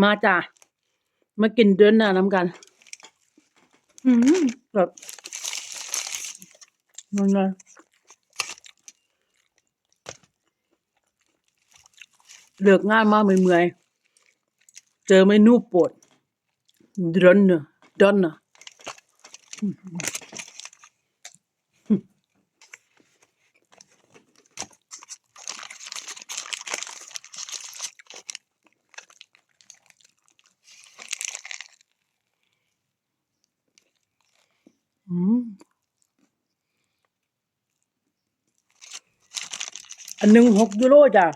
มาจ้ะมากินเดือนหน้าน้ำกัน อืมแบบมันไงเลิกงานมาเมื่อยๆเจอเมนูโปรดเดือนเนอะเดือนเนอะ อันหนึ่งหกยูโรจ้ะ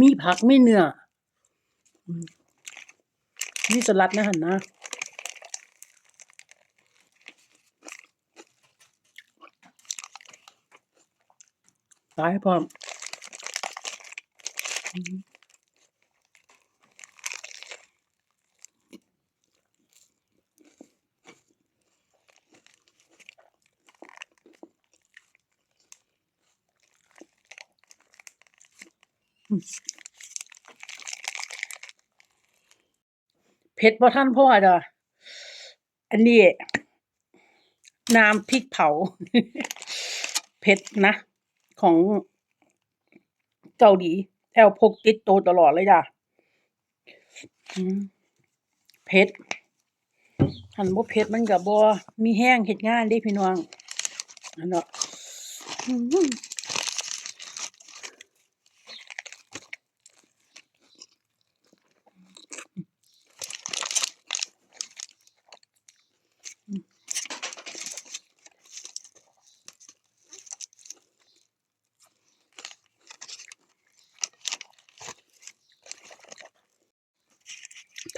มีผักไม่เนื้อมมีสลัดนะหันนะ ตายพร้อม เผ็ดพอท่านพ่อจ้ะอันนี้น้ำพริกเผา เผ็ดนะ ของเกาหลีแอลพกติดโตวตลอดเลยจ้ะเผ็ดหันบ่เผ็ดมันก็บ่มีแห้งเฮ็ดงานเด้พี่น้องอันเนาะ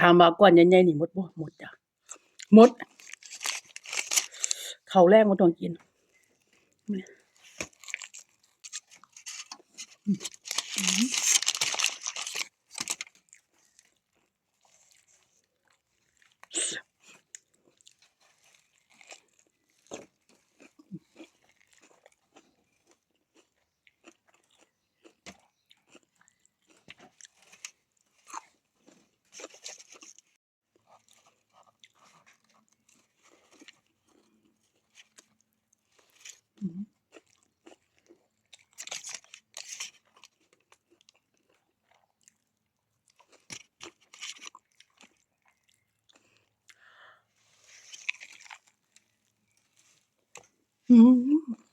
ถามว่าก้อนใหญ่ๆนี่หมดบ่หมดจ้ะหมดเขาแรงบ่ต้องกิน อืม